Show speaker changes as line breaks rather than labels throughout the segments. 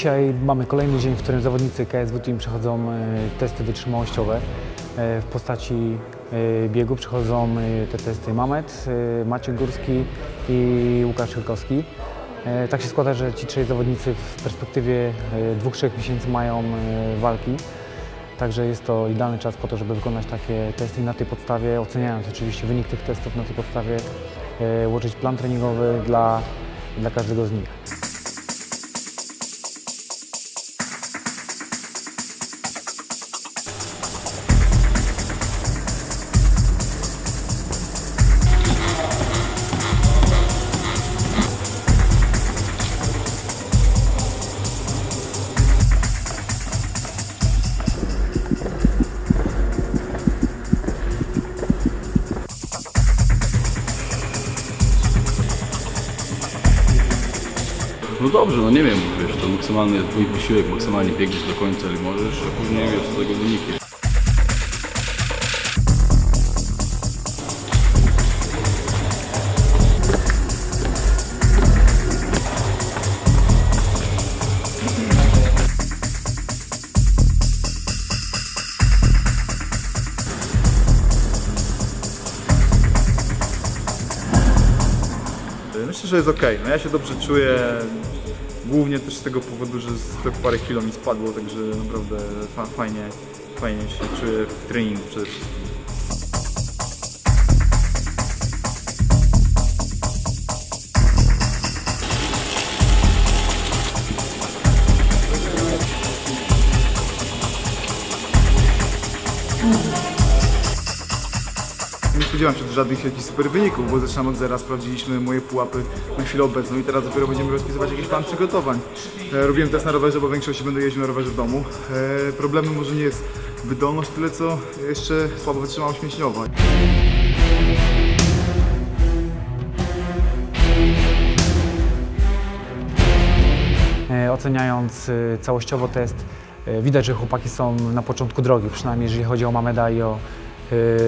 Dzisiaj mamy kolejny dzień, w którym zawodnicy KSW Team przechodzą e, testy wytrzymałościowe. E, W postaci e, biegu przechodzą te testy Mamet, Maciek Górski i Łukasz Czyrkowski. E, Tak się składa, że ci trzej zawodnicy w perspektywie dwóch, trzech miesięcy mają walki. Także jest to idealny czas po to, żeby wykonać takie testy na tej podstawie, oceniając oczywiście wynik tych testów, na tej podstawie ułożyć plan treningowy dla, dla każdego z nich.
Dobrze, no nie wiem, wiesz, to maksymalny jest twój wysiłek, maksymalnie biegniesz do końca, ile możesz, a później wiesz, z tego wyniki.
Myślę, że jest ok. No ja się dobrze czuję. Głównie też z tego powodu, że parę kilo mi spadło, także naprawdę fa fajnie, fajnie się czuję w treningu przede wszystkim. Nie spodziewam się żadnych jakichś super wyników, bo zaczynamy od zera, sprawdziliśmy moje pułapy na chwilę obecną i teraz dopiero będziemy rozpisywać jakiś plan przygotowań. E, robiłem test na rowerze, bo w większości będę jeździł na rowerze w domu. E, problemem może nie jest wydolność, tyle co jeszcze słabo wytrzymałość mięśniowa.
E, Oceniając całościowo test, widać, że chłopaki są na początku drogi, przynajmniej jeżeli chodzi o Mameda i o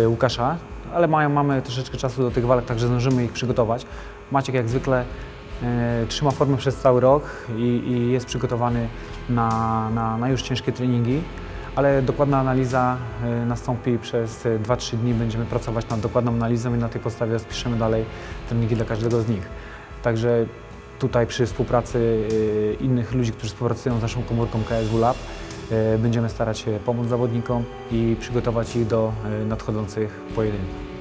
Łukasza, ale mają, mamy troszeczkę czasu do tych walk, także zdążymy ich przygotować. Maciek jak zwykle e, trzyma formę przez cały rok i, i jest przygotowany na, na, na już ciężkie treningi, ale dokładna analiza e, nastąpi przez e, 2-3 dni. Będziemy pracować nad dokładną analizą i na tej podstawie rozpiszemy dalej treningi dla każdego z nich. Także tutaj przy współpracy innych ludzi, którzy współpracują z naszą komórką KSW Lab, będziemy starać się pomóc zawodnikom i przygotować ich do y, nadchodzących pojedynków.